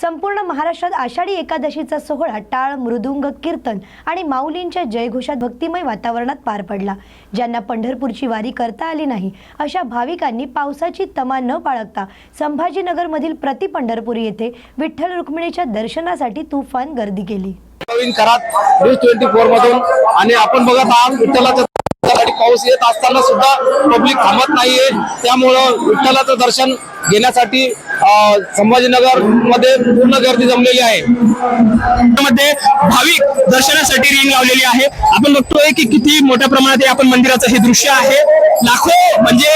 संपूर्ण महाराष्ट्रात आषाढी एकादशीचा सोहळा टाळ मृदुंग कीर्तन आणि माऊलींच्या जयघोषात भक्तिमय वातावरणात पार पडला. ज्यांना पंढरपूरची वारी करता आली नाही अशा भाविकांनी पावसाची तमा न बाळगता संभाजीनगरमधील प्रति पंढरपूर येथे विठ्ठल रुक्मिणीच्या दर्शनासाठी तुफान गर्दी केली. नवीन करात न्यूज ट्वेंटी फोर मधून आणि आपण बघत आहात विठ्ठलाच्या दर्शनासाठी पाऊस येत असताना सुद्धा पब्लिक थांबत नाहीये. त्यामुळं विठ्ठलाचं दर्शन घेण्यासाठी संभाजीनगरमध्ये पूर्ण गर्दी जमलेली आहे. मध्ये भाविक दर्शनासाठी रिंग लावलेली आहे. आपण बघतोय की किती मोठ्या प्रमाणात हे आपण मंदिराचं हे दृश्य आहे. लाखो म्हणजे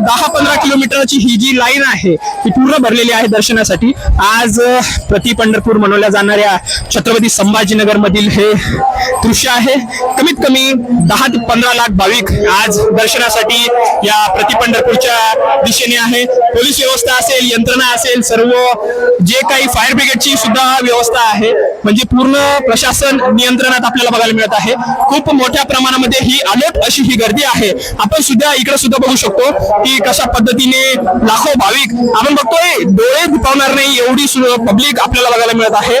दहा पंधरा किलोमीटरची ही जी लाईन आहे ती पूर्ण भरलेली आहे दर्शनासाठी. आज प्रति पंढरपूर मनवल्या जाणाऱ्या छत्रपती संभाजीनगर मधील हे दृश्य आहे. कमीत कमी दहा ते पंधरा लाख भाविक आज दर्शनासाठी या प्रति पंढरपूरच्या दिशेने आहे. पोलीस व्यवस्था असेल यंत्रणा असेल सर्व जे काही फायर ब्रिगेडची सुद्धा व्यवस्था आहे. म्हणजे पूर्ण प्रशासन नियंत्रणात आपल्याला बघायला मिळत आहे. खूप मोठ्या प्रमाणामध्ये ही अलर्ट अशी ही गर्दी आहे. आपण सुद्धा इकडे सुद्धा बघू शकतो. की कशा पद्धतीने लाखो भाविक आपण बघतोय डोळे दिपावणार नाही एवढी पब्लिक आपल्याला बघायला मिळत आहे.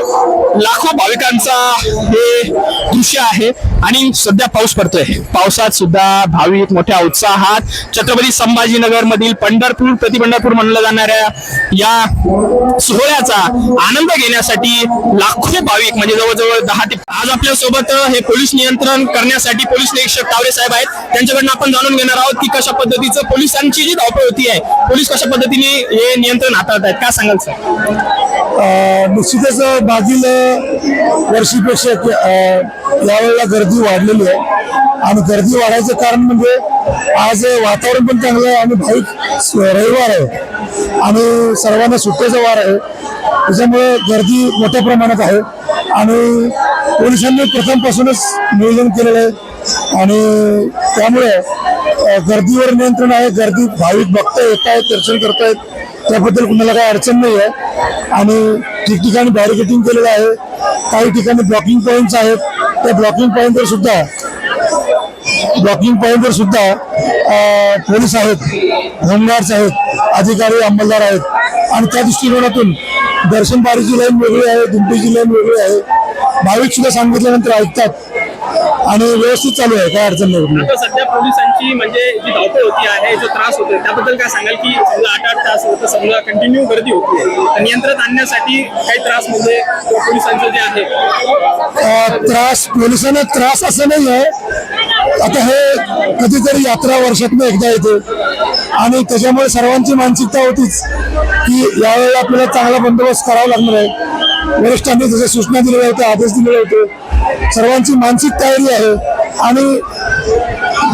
लाखो भाविकांचा हे दृश्य आहे आणि सध्या पाऊस पडतोय. पावसात सुद्धा भाविक मोठ्या उत्साहात छत्रपती संभाजीनगर मधील पंढरपूर प्रतिपंढरपूर म्हणल्या म्हणलं जाणाऱ्या या सोहळ्याचा आनंद घेण्यासाठी लाखो भाविक म्हणजे जवळजवळ दहा ते आज आपल्यासोबत हे पोलीस नियंत्रण करण्यासाठी पोलीस निरीक्षक तावरे साहेब आहेत. त्यांच्याकडनं आपण जाणून घेणार आहोत की कशा पद्धतीचं पोलीस पोलिसांची जी धावपळ होती आहे पोलीस कशा पद्धतीने हे नियंत्रण हाताळत आहेत? काय सांगाल सर? निश्चितच मागील वर्षीपेक्षा यावेळेला गर्दी वाढलेली आहे. आणि गर्दी वाढायचं कारण म्हणजे आज वातावरण पण चांगलं आहे आणि भाविक रविवार आहे. आणि सर्वांना सुट्ट्याचा वार आहे. त्याच्यामुळे गर्दी मोठ्या प्रमाणात आहे. आणि पोलिसांनी प्रथमपासूनच नियोजन केलेलं आहे. आणि त्यामुळे गर्दीवर नियंत्रण आहे गर्दी भाविक भक्त येत आहेत दर्शन करतायत त्याबद्दल कुणाला काही अडचण नाही आहे आणि ठिकठिकाणी बॅरिकेटिंग केलेलं आहे. काही ठिकाणी ब्लॉकिंग पॉईंट्स आहेत. त्या ब्लॉकिंग पॉईंटवर सुद्धा ब्लॉकिंग पॉईंटवर सुद्धा पोलीस आहेत होमगार्ड्स आहेत अधिकारी अंमलदार आहेत. आणि त्या दृष्टिकोनातून दर्शनबारीची लाईन वेगळी आहे दिंडीची लाईन वेगळी आहे. भाविक सुद्धा सांगितल्यानंतर ऐकतात आणि व्यवस्थित चालू आहे काय अडचण नाही सध्या पोलिसांची म्हणजे जी धावपळ होती आहे जो त्रास होतोय त्याबद्दल काय सांगाल की समजा आठ आठ तास होतं समजा कंटिन्यू गर्दी होती तर नियंत्रणात आणण्यासाठी काही त्रास म्हणजे पोलिसांचं जे आहे? त्रास पोलिसांना त्रास असं नाही आहे. आता हे कधीतरी यात्रा वर्षातनं एकदा येते. आणि त्याच्यामुळे सर्वांची मानसिकता होतीच की यावेळेला आपल्याला चांगला बंदोबस्त करावा लागणार आहे. वरिष्ठांनी जसे सूचना दिलेल्या होत्या आदेश दिलेले होते. सर्वांची मानसिक तयारी आहे आणि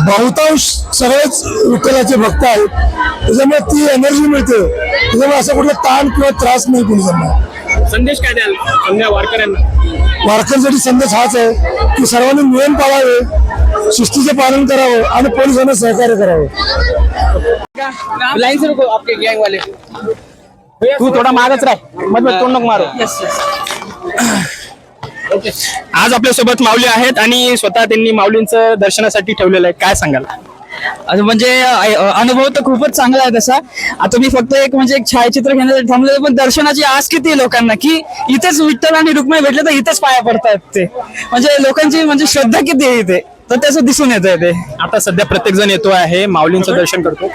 बहुतांश सगळेच विठ्ठलाचे भक्त आहेत. त्याच्यामुळे ती एनर्जी मिळते. त्याच्यामुळे असं कुठला ताण किंवा त्रास नाही पोलिसांना संदेश काय द्याल समजा वारकऱ्यांना? वारकऱ्यांसाठी संदेश हाच आहे की सर्वांनी नियम पाळावे शिस्तीचे पालन करावं आणि पोलिसांना सहकार्य करावं. लाइन से रुको आपके गैंग वाले तू थोडा मागच राह. मत तोंड नको मारो. आज आपल्यासोबत माऊली आहेत आणि स्वतः त्यांनी माऊलींचं दर्शनासाठी ठेवलेलं आहे. काय सांगाल? म्हणजे अनुभव तर खूपच चांगला आहे तसा. आता मी फक्त एक म्हणजे एक छायाचित्र घेण्यासाठी थांबलो पण दर्शनाची आस किती आहे लोकांना की इथेच विठ्ठल आणि रुक्मिणी भेटले तर इथेच पाया पडतात ते. म्हणजे लोकांची म्हणजे श्रद्धा किती आहे इथे? तर त्याचं दिसून येत ते. आता सध्या प्रत्येक जण येतो आहे माऊलींचं दर्शन करतो?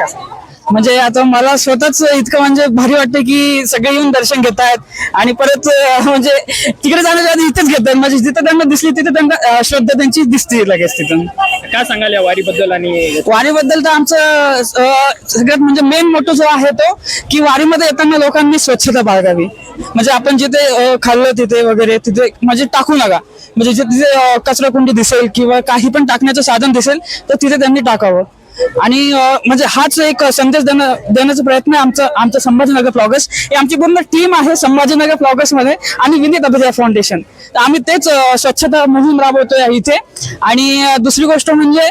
म्हणजे आता मला स्वतःच इतकं म्हणजे भारी वाटतं की सगळे येऊन दर्शन घेत आहेत आणि परत म्हणजे तिकडे जाण्याच्या आधी इथेच घेत आहेत म्हणजे जिथं त्यांना दिसली तिथे त्यांना श्रद्धा त्यांची दिसते लगेच तिथून. काय सांगाल या वारीबद्दल आणि वारीबद्दल तर आमचं सगळ्यात म्हणजे मेन मोठो जो आहे तो की वारीमध्ये येताना लोकांनी स्वच्छता बाळगावी. म्हणजे आपण जिथे खाल्लं तिथे वगैरे तिथे म्हणजे टाकू नका. म्हणजे जिथे कचरा कुंडी दिसेल किंवा काही पण टाकण्याचं साधन दिसेल तर तिथे त्यांनी टाकावं. आणि म्हणजे हाच एक संदेश देणं देण्याचा प्रयत्न आमचा आमचा संभाजीनगर फ्लॉगर्स ही आमची पूर्ण टीम आहे संभाजीनगर फ्लॉगर्समध्ये आणि विनीत अभिजय फाउंडेशन तर आम्ही तेच स्वच्छता मोहीम राबवतोय इथे. आणि दुसरी गोष्ट म्हणजे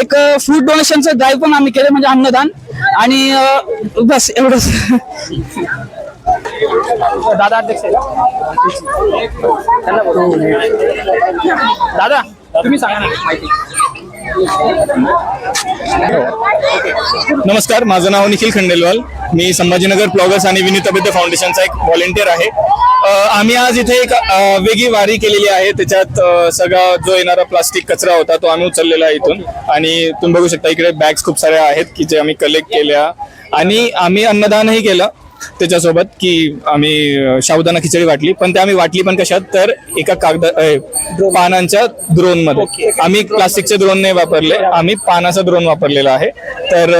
एक फूड डोनेशनचं ड्राईव्ह पण आम्ही केलं म्हणजे अन्नदान. आणि बस एवढंच. दादा अध्यक्ष दादा तुम्ही सांगा ना माहिती. नमस्कार माझं नाव निखिल खंडेलवाल. मी संभाजीनगर ब्लॉगर्स आणि विनीत फाउंडेशनचा एक व्हॉलेंटियर आहे. आम्ही आज इथे एक वेगळी वारी केलेली आहे. त्याच्यात सगळा जो येणारा प्लास्टिक कचरा होता तो आम्ही उचललेला आहे इथून. आणि तुम्ही बघू शकता इकडे बॅग्स खूप साऱ्या आहेत की जे आम्ही कलेक्ट केल्या. आणि आम्ही अन्नदानही केलं. त्याच्यासोबत की आम्ही साबुदाणा खिचडी वाटली. पण ते आम्ही वाटली पण कशात? तर एका कागद पानांच्या द्रोनमध्ये. आम्ही प्लास्टिकचे द्रोन नाही वापरले. आम्ही पानाचा द्रोन वापरलेला आहे. तर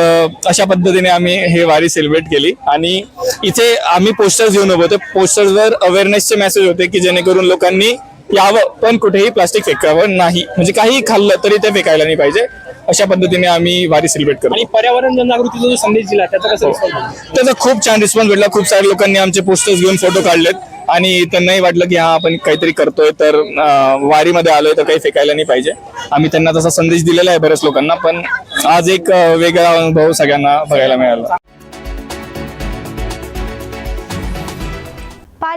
अशा पद्धतीने आम्ही हे वारी सेलिब्रेट केली. आणि इथे आम्ही पोस्टर्स घेऊन उभे होते. पोस्टर्सवर अवेअरनेसचे मेसेज होते की जेणेकरून लोकांनी यावं पण कुठेही प्लास्टिक फेकावं नाही. म्हणजे काही खाल्लं तरी ते फेकायला नाही पाहिजे. अशा पद्धतीने आम्ही वारी सेलिब्रेट करतो. आणि पर्यावरण जनजागृतीचा जो संदेश दिला त्याचा कसं? त्याचा खूप छान रिस्पॉन्स भेटला. खूप साऱ्या लोकांनी आमचे पोस्टर्स घेऊन फोटो काढलेत. आणि त्यांनाही वाटलं की हा आपण काहीतरी करतोय. तर अं, वारीमध्ये आलोय तर काही फेकायला नाही पाहिजे. आम्ही त्यांना तसा संदेश दिलेला आहे बऱ्याच लोकांना पण आज एक अं, वेगळा अनुभव सगळ्यांना बघायला मिळाला.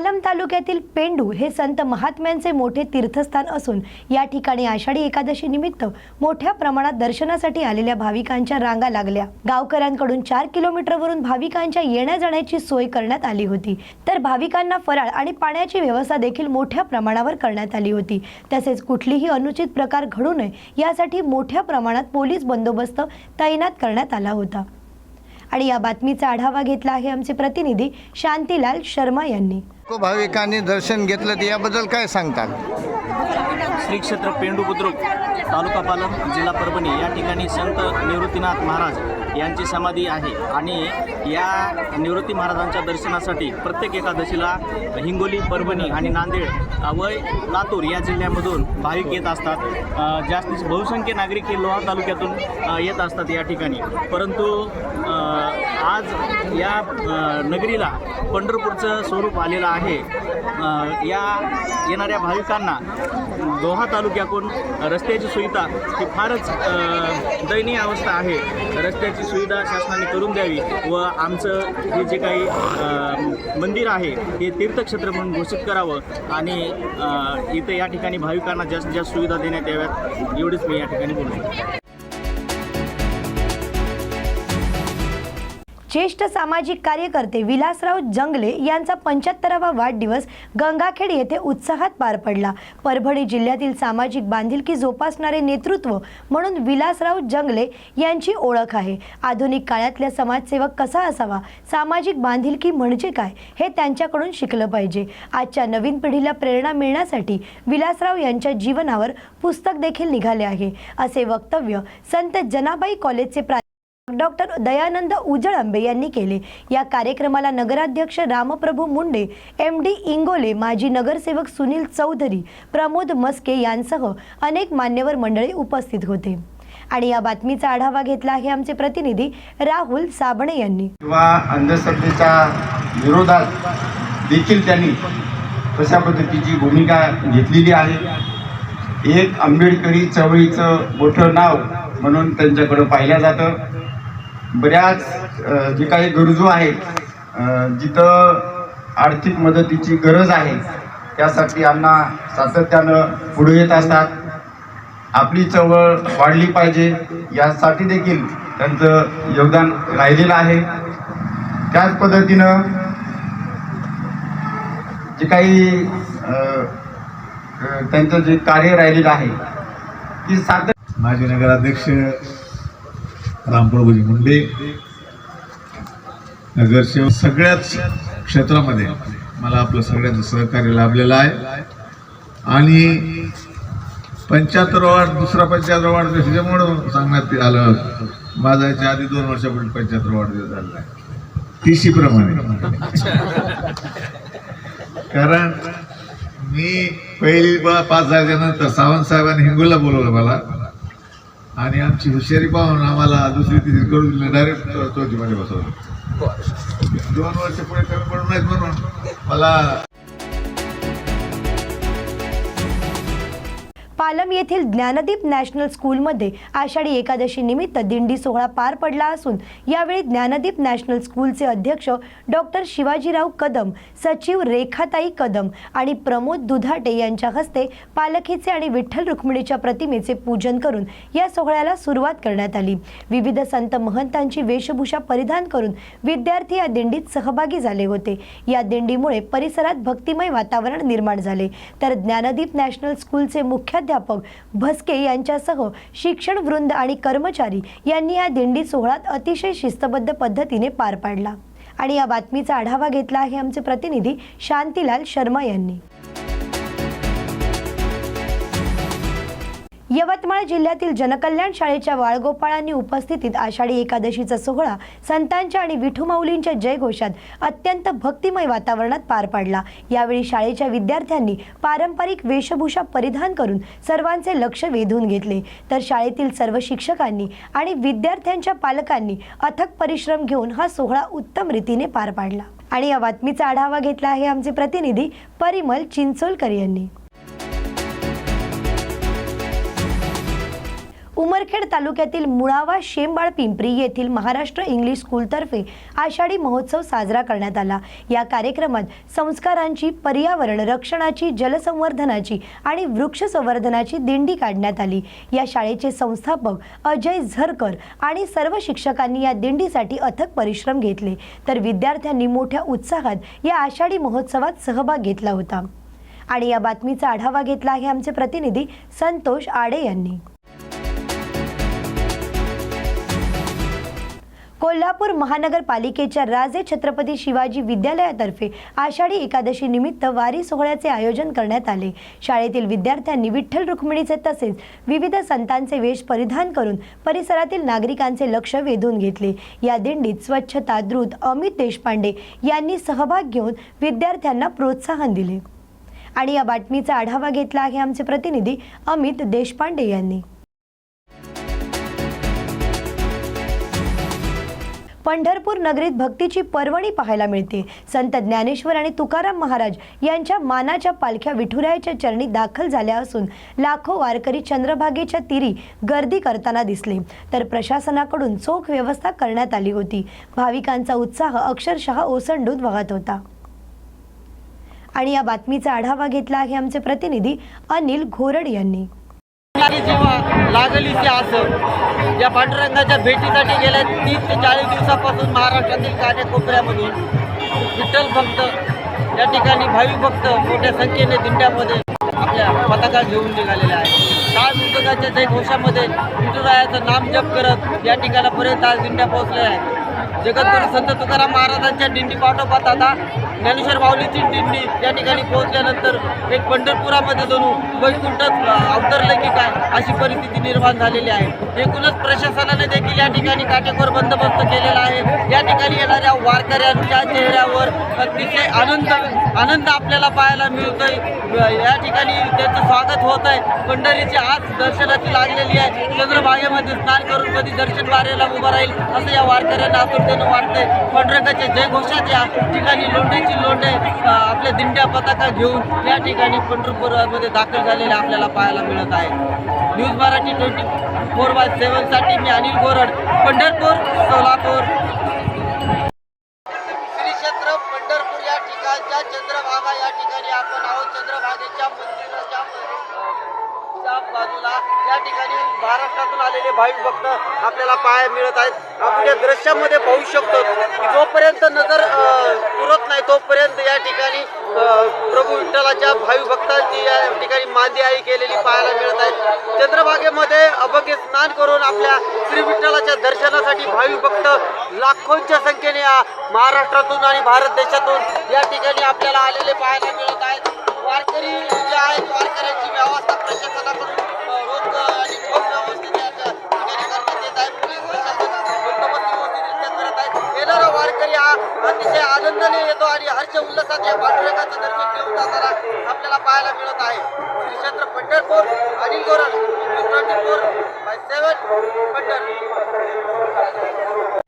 पालम तालुक्यातील पेंडू हे संत महात्म्यांचे मोठे तीर्थस्थान असून या ठिकाणी आषाढी एकादशी निमित्त मोठ्या प्रमाणात दर्शनासाठी आलेल्या भाविकांच्या रांगा लागल्या. गावकऱ्यांकडून चार किलोमीटरवरून भाविकांच्या येण्या जाण्याची सोय करण्यात आली होती. तर भाविकांना फराळ आणि पाण्याची व्यवस्था देखील मोठ्या प्रमाणावर करण्यात आली होती. तसेच कुठलीही अनुचित प्रकार घडू नये यासाठी मोठ्या प्रमाणात पोलीस बंदोबस्त तैनात करण्यात आला होता. आणि या बातमीचा आढावा घेतला आहे आमचे प्रतिनिधी शांतीलाल शर्मा यांनी. लाखो भाविकांनी दर्शन घेतलं तर याबद्दल काय सांगतात श्री क्षेत्र पेंडू बुद्रुक तालुका पालम जिल्हा परभणी. या ठिकाणी संत निवृत्तीनाथ महाराज यांची समाधी आहे. आणि या निवृत्ती महाराजांच्या दर्शनासाठी प्रत्येक एकादशीला हिंगोली परभणी आणि नांदेड वय व लातूर या जिल्ह्यामधून भाविक येत असतात. जास्तीत बहुसंख्य नागरिक हे लोहा तालुक्यातून येत असतात या ठिकाणी. परंतु आज या नगरीला पंढरपूरचं स्वरूप आलेलं आहे. या येणाऱ्या भाविकांना दोहा तालुक्यातून रस्त्याची सुविधा ही फारच दयनीय अवस्था आहे. रस्त्याची सुविधा शासनाने करून द्यावी व आमचं हे जे काही मंदिर आहे हे तीर्थक्षेत्र म्हणून घोषित करावं आणि इथं या ठिकाणी भाविकांना जास्तीत जास्त सुविधा देण्यात याव्यात एवढीच मी या ठिकाणी बोलू ज्येष्ठ सामाजिक कार्यकर्ते विलासराव जंगले यांचा पंच्याहत्तरावा वाढदिवस गंगाखेड येथे उत्साहात पार पडला. परभणी जिल्ह्यातील सामाजिक बांधिलकी जोपासणारे नेतृत्व म्हणून विलासराव जंगले यांची ओळख आहे. आधुनिक काळातल्या समाजसेवक कसा असावा? सामाजिक बांधिलकी म्हणजे काय? हे त्यांच्याकडून शिकलं पाहिजे. आजच्या नवीन पिढीला प्रेरणा मिळण्यासाठी विलासराव यांच्या जीवनावर पुस्तक देखील निघाले आहे. असे वक्तव्य संत जनाबाई कॉलेजचे प्रा डॉक्टर दयानंद उजळंबे यांनी केले. या कार्यक्रमाला नगराध्यक्ष रामप्रभू मुंडे एम डी इंगोले माजी नगरसेवक सुनील चौधरी प्रमोद मस्के यांसह अनेक मान्यवर मंडळी उपस्थित होते. आणि या बातमीचा आढावा घेतला आहे आमचे प्रतिनिधी राहुल साबणे यांनी. किंवा अंधश्रद्धेच्या विरोधात देखील त्यांनी कशा पद्धतीची भूमिका घेतलेली आहे. एक आंबेडकरी चळवळीचं मोठं नाव म्हणून त्यांच्याकडं पाहिलं जातं. बऱ्याच जे काही गरजू आहेत जिथं आर्थिक मदतीची गरज आहे त्यासाठी यांना सातत्यानं पुढे येत असतात. आपली चळवळ वाढली पाहिजे यासाठी देखील त्यांचं योगदान राहिलेलं आहे. त्याच पद्धतीनं जे काही त्यांचं जे कार्य राहिलेलं आहे ती सातत्य माजी नगराध्यक्ष रामप्रभूजी मुंडे नगरसेवक सगळ्याच क्षेत्रामध्ये मला आपलं सगळ्यांचं सहकार्य लाभलेलं आहे. आणि पंच्याहत्तर वार्ड दुसरा पंच्याहत्तर वार्ड त्याच्यामुळं सांगण्यात आलं. माझा याच्या आधी दोन वर्षापूर्वी पंच्याहत्तर वाढ झालेला आहे. टीसी प्रमाणे कारण मी पहिली बा- पाच झाल्यानंतर सावंत साहेबांनी हिंगोला बोलवलं मला. आणि आमची हुशारी पाहून आम्हाला दुसरी तिसरी करून दिली. डायरेक्ट चौथीमध्ये बसवलं. दोन वर्ष पुढे कमी पडून नाहीत म्हणून. मला पालम येथील ज्ञानदीप नॅशनल स्कूलमध्ये आषाढी एकादशी निमित्त दिंडी सोहळा पार पडला असून यावेळी ज्ञानदीप नॅशनल स्कूलचे अध्यक्ष डॉक्टर शिवाजीराव कदम सचिव रेखाताई कदम आणि प्रमोद दुधाटे यांच्या हस्ते पालखीचे आणि विठ्ठल रुक्मिणीच्या प्रतिमेचे पूजन करून या सोहळ्याला सुरुवात करण्यात आली. विविध संत महंतांची वेशभूषा परिधान करून विद्यार्थी या दिंडीत सहभागी झाले होते. या दिंडीमुळे परिसरात भक्तिमय वातावरण निर्माण झाले. तर ज्ञानदीप नॅशनल स्कूलचे मुख्याध्यापक भस्के यांच्यासह शिक्षण वृंद आणि कर्मचारी यांनी या दिंडी सोहळ्यात अतिशय शिस्तबद्ध पद्धतीने पार पाडला. आणि या बातमीचा आढावा घेतला आहे आमचे प्रतिनिधी शांतीलाल शर्मा यांनी. यवतमाळ जिल्ह्यातील जनकल्याण शाळेच्या बाळगोपाळांनी उपस्थितीत आषाढी एकादशीचा सोहळा संतांच्या आणि विठुमाऊलींच्या जयघोषात अत्यंत भक्तिमय वातावरणात पार पाडला. यावेळी शाळेच्या विद्यार्थ्यांनी पारंपरिक वेशभूषा परिधान करून सर्वांचे लक्ष वेधून घेतले. तर शाळेतील सर्व शिक्षकांनी आणि विद्यार्थ्यांच्या पालकांनी अथक परिश्रम घेऊन हा सोहळा उत्तम रीतीने पार पाडला. आणि या बातमीचा आढावा घेतला आहे आमचे प्रतिनिधी परिमल चिंचोलकर यांनी. उमरखेड तालुक्यातील मुळावा शेंबाळ पिंपरी येथील महाराष्ट्र इंग्लिश स्कूलतर्फे आषाढी महोत्सव साजरा करण्यात आला. या कार्यक्रमात संस्कारांची पर्यावरण रक्षणाची जलसंवर्धनाची आणि वृक्ष संवर्धनाची दिंडी काढण्यात आली. या शाळेचे संस्थापक अजय झरकर आणि सर्व शिक्षकांनी या दिंडीसाठी अथक परिश्रम घेतले. तर विद्यार्थ्यांनी मोठ्या उत्साहात या आषाढी महोत्सवात सहभाग घेतला होता. आणि या बातमीचा आढावा घेतला आहे आमचे प्रतिनिधी संतोष आडे यांनी. कोल्हापूर महानगरपालिकेच्या राजे छत्रपती शिवाजी विद्यालयातर्फे आषाढी एकादशी निमित्त वारी सोहळ्याचे आयोजन करण्यात आले. शाळेतील विद्यार्थ्यांनी विठ्ठल रुक्मिणीचे तसेच विविध संतांचे वेश परिधान करून परिसरातील नागरिकांचे लक्ष वेधून घेतले. या दिंडीत स्वच्छता द्रुत अमित देशपांडे यांनी सहभाग घेऊन विद्यार्थ्यांना प्रोत्साहन दिले. आणि या बातमीचा आढावा घेतला आहे आमचे प्रतिनिधी अमित देशपांडे यांनी. पंढरपूर नगरीत भक्तीची पर्वणी पाहायला मिळते. संत ज्ञानेश्वर आणि तुकाराम महाराज यांच्या मानाच्या पालख्या विठुरायाच्या चरणी दाखल झाल्या असून लाखो वारकरी चंद्रभागेच्या तीरी गर्दी करताना दिसले. तर प्रशासनाकडून चोख व्यवस्था करण्यात आली होती. भाविकांचा उत्साह अक्षरशः ओसंडून वाहत होता. आणि या बातमीचा आढावा घेतला आहे आमचे प्रतिनिधी अनिल घोरड यांनी. जेव्हा लागली ती असं या पांडुरंगाच्या भेटीसाठी गेल्या तीस ते चाळीस दिवसापासून महाराष्ट्रातील कानेकोपऱ्यामधून विठ्ठल भक्त या ठिकाणी भाविक भक्त मोठ्या संख्येने दिंड्यामध्ये आपल्या पताका घेऊन निघालेल्या आहेत. टाळ मृतकाच्या जयघोषामध्ये विठुरायाचं नाम जप करत या ठिकाणापर्यंत आज दिंड्या पोहोचल्या आहेत. जगद्गुरू संत तुकाराम महाराजांच्या दिंडी पाठोपाठ आता ज्ञानेश्वर माऊलीची दिंडी या ठिकाणी पोहोचल्यानंतर एक पंढरपुरामध्ये जणू वैकुंठ अवतरलं की काय अशी परिस्थिती निर्माण झालेली आहे. एकूणच प्रशासनाने देखील या ठिकाणी काटेकोर बंदोबस्त केलेला आहे. या ठिकाणी येणाऱ्या वारकऱ्यांच्या चेहऱ्यावर अतिशय आनंद आनंद आपल्याला पाहायला मिळतोय. या ठिकाणी त्यांचं स्वागत होत आहे पंढरीची आज दर्शनाची लागलेली आहे. चंद्रभागेमध्ये स्नान करून कधी दर्शन वारेला उभं राहील असं या वारकऱ्यांना आतुरतेनं वाटतंय पांडुरंगाच्या जयघोषात या ठिकाणी लोंढ्याची लोंढे आपल्या दिंड्या पताका घेऊन या ठिकाणी पंढरपूरमध्ये दाखल झालेले आपल्याला पाहायला मिळत आहे. News Marathi twenty four by सेवनसाठी मी अनिल गोरड पंढरपूर सोलापूर. बाजूला. या ठिकाणी महाराष्ट्रातून आलेले भाविक भक्त आपल्याला पाहायला मिळत आहेत. आपण या दृश्यामध्ये पाहू शकतो की जोपर्यंत नजर पुरत नाही तोपर्यंत या ठिकाणी प्रभू विठ्ठलाच्या भाविक भक्तांची या ठिकाणी मांदी आई केलेली पाहायला मिळत आहे चंद्रभागेमध्ये अभंगे स्नान करून आपल्या श्री विठ्ठलाच्या दर्शनासाठी भाविक भक्त लाखोंच्या संख्येने महाराष्ट्रातून आणि भारत देशातून या ठिकाणी आपल्याला आलेले पाहायला मिळत आहेत वारकरी जे आहेत वारकऱ्यांची व्यवस्था प्रशासनाकडून अ, रोज आणि ठोस व्यवस्थित या ठिकाणी करण्यात येत आहे पोलीस प्रशासन बंदोबस्त करत आहे. येणारा वारकरी हा अतिशय आनंदाने येतो आणि हर्ष उल्हासात या पाठरेखाचं दर्शन घेऊन जाताना आपल्याला पाहायला मिळत आहे. श्री क्षेत्र Pandharpur Anil Gorad twenty four by seven Pandharpur.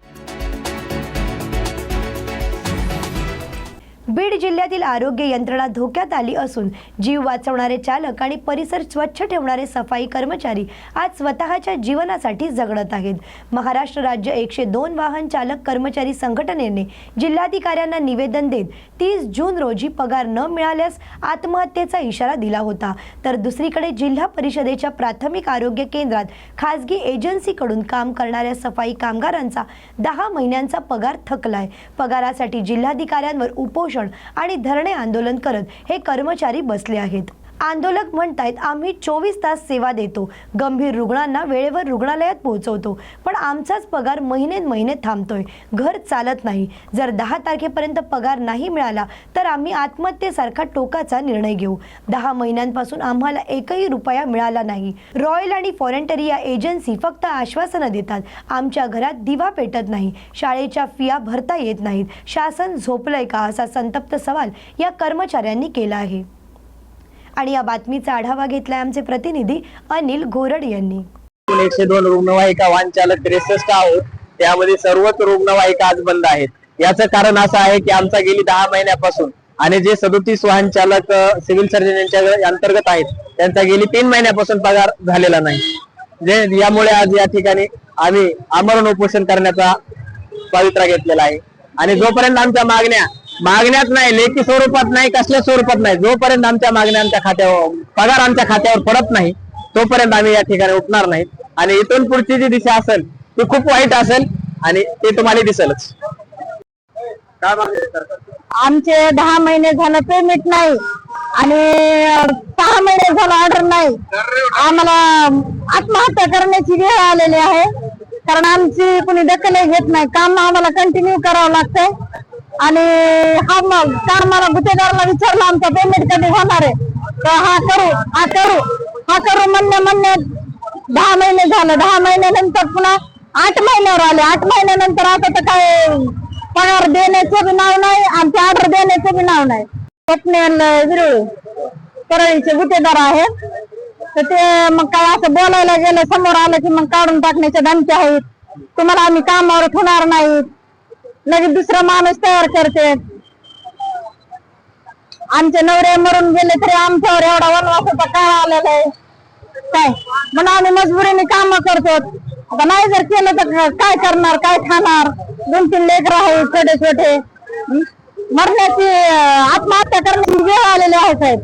Beed जिल्ह्यातील आरोग्य यंत्रणा धोक्यात आली असून जीव वाचवणारे चालक आणि परिसर स्वच्छ ठेवणारे सफाई कर्मचारी आज स्वतःच्या जीवनासाठी जगडत आहेत. महाराष्ट्र राज्य एकशे दोन वाहन चालक कर्मचारी संघटनेने जिल्हाधिकाऱ्यांना निवेदन देत तीस जून रोजी पगार न मिळाल्यास आत्महत्येचा इशारा दिला होता. तर दुसरीकडे जिल्हा परिषदेच्या प्राथमिक आरोग्य केंद्रात खासगी एजन्सीकडून काम करणाऱ्या सफाई कामगारांचा दहा महिन्यांचा पगार थकलाय. पगारासाठी जिल्हाधिकाऱ्यांवर उपोषण आणि धरणे आंदोलन करत हे कर्मचारी बसले आहेत. आंदोलक म्हणतायत आम्ही चोवीस तास सेवा देतो. गंभीर रुग्णांना वेळेवर रुग्णालयात पोहोचवतो. पण आमचाच पगार महिने महिने थांबतोय. घर चालत नाही. जर दहा तारखेपर्यंत पगार नाही मिळाला तर आम्ही आत्महत्येसारखा टोकाचा निर्णय घेऊ. दहा महिन्यांपासून आम्हाला एकही रुपया मिळाला नाही. रॉयल आणि फॉरेंटरी या एजन्सी फक्त आश्वासनं देतात. आमच्या घरात दिवा पेटत नाही. शाळेच्या फिया भरता येत नाहीत. शासन झोपलंय का? असा संतप्त सवाल या कर्मचाऱ्यांनी केला आहे. आणि या बातमीचा आढावा घेतलाय आमचे प्रतिनिधी अनिल घोरड यांनी. एकशे दोन रुग्णवाहिका वाहन चालक त्रेसष्ट आहोत. त्यामध्ये सर्वच रुग्णवाहिका आज बंद आहेत. याचं कारण असं आहे की आमचा गेली दहा महिन्यापासून आणि जे सदोतीस वाहन चालक सिव्हिल सर्जन यांच्या अंतर्गत आहेत त्यांचा गेली तीन महिन्यापासून पगार झालेला नाही. जे यामुळे आज या ठिकाणी आम्ही आमरण उपोषण करण्याचा पवित्रा घेतलेला आहे. आणि जोपर्यंत आमच्या मागण्या मागण्यात नाही लेखी स्वरूपात नाही कसल्या स्वरूपात नाही. जोपर्यंत आमच्या मागण्या आमच्या खात्यावर पगार आमच्या खात्यावर पडत नाही तोपर्यंत आम्ही या ठिकाणी उठणार नाही. आणि इथून पुढची जी दिशा असेल ती खूप वाईट असेल आणि ते तुम्हाला दिसेलच. आमचे दहा महिने झालं पेमेंट नाही आणि सहा महिने झालं ऑर्डर नाही. आम्हाला आत्महत्या करण्याची वेळ आलेली आहे. कारण आमची कुणी दखल घेत नाही. काम आम्हाला कंटिन्यू करावं लागतंय. आणि हा मग कामाला गुत्तेदाराला विचारलं आमचं पेमेंट कधी होणार आहे? तर हा करू हा करू हा करू म्हणणे म्हणण्यात दहा महिने झालं दहा महिन्यानंतर पुन्हा आठ महिन्यावर आले. आठ महिन्यानंतर आता तर काय पगार देण्याचं बी नाव नाही आमचे ऑर्डर देण्याचं बी नाव नाही. स्वप्नेल विरुळ परळीचे गुत्तेदार आहेत. तर ते मग काय असं बोलायला गेलं समोर आलं की मग काढून टाकण्याच्या धमक्या आहेत. तुम्हाला आम्ही कामावर ठेवणार नाहीत. लगेच दुसरा माणूस तयार करते. आमचे नवरे मरून गेले तरी आमच्यावर एवढा वनवासाचा काळ आलेला आहे? काय? म्हणून आम्ही मजबुरीने काम करतो. आता नाही जर केलं तर काय करणार काय खाणार? दोन तीन लेकर आहेत छोटे छोटे मरण्याची आत्महत्या करण्याची वेळ आलेली आहे साहेब.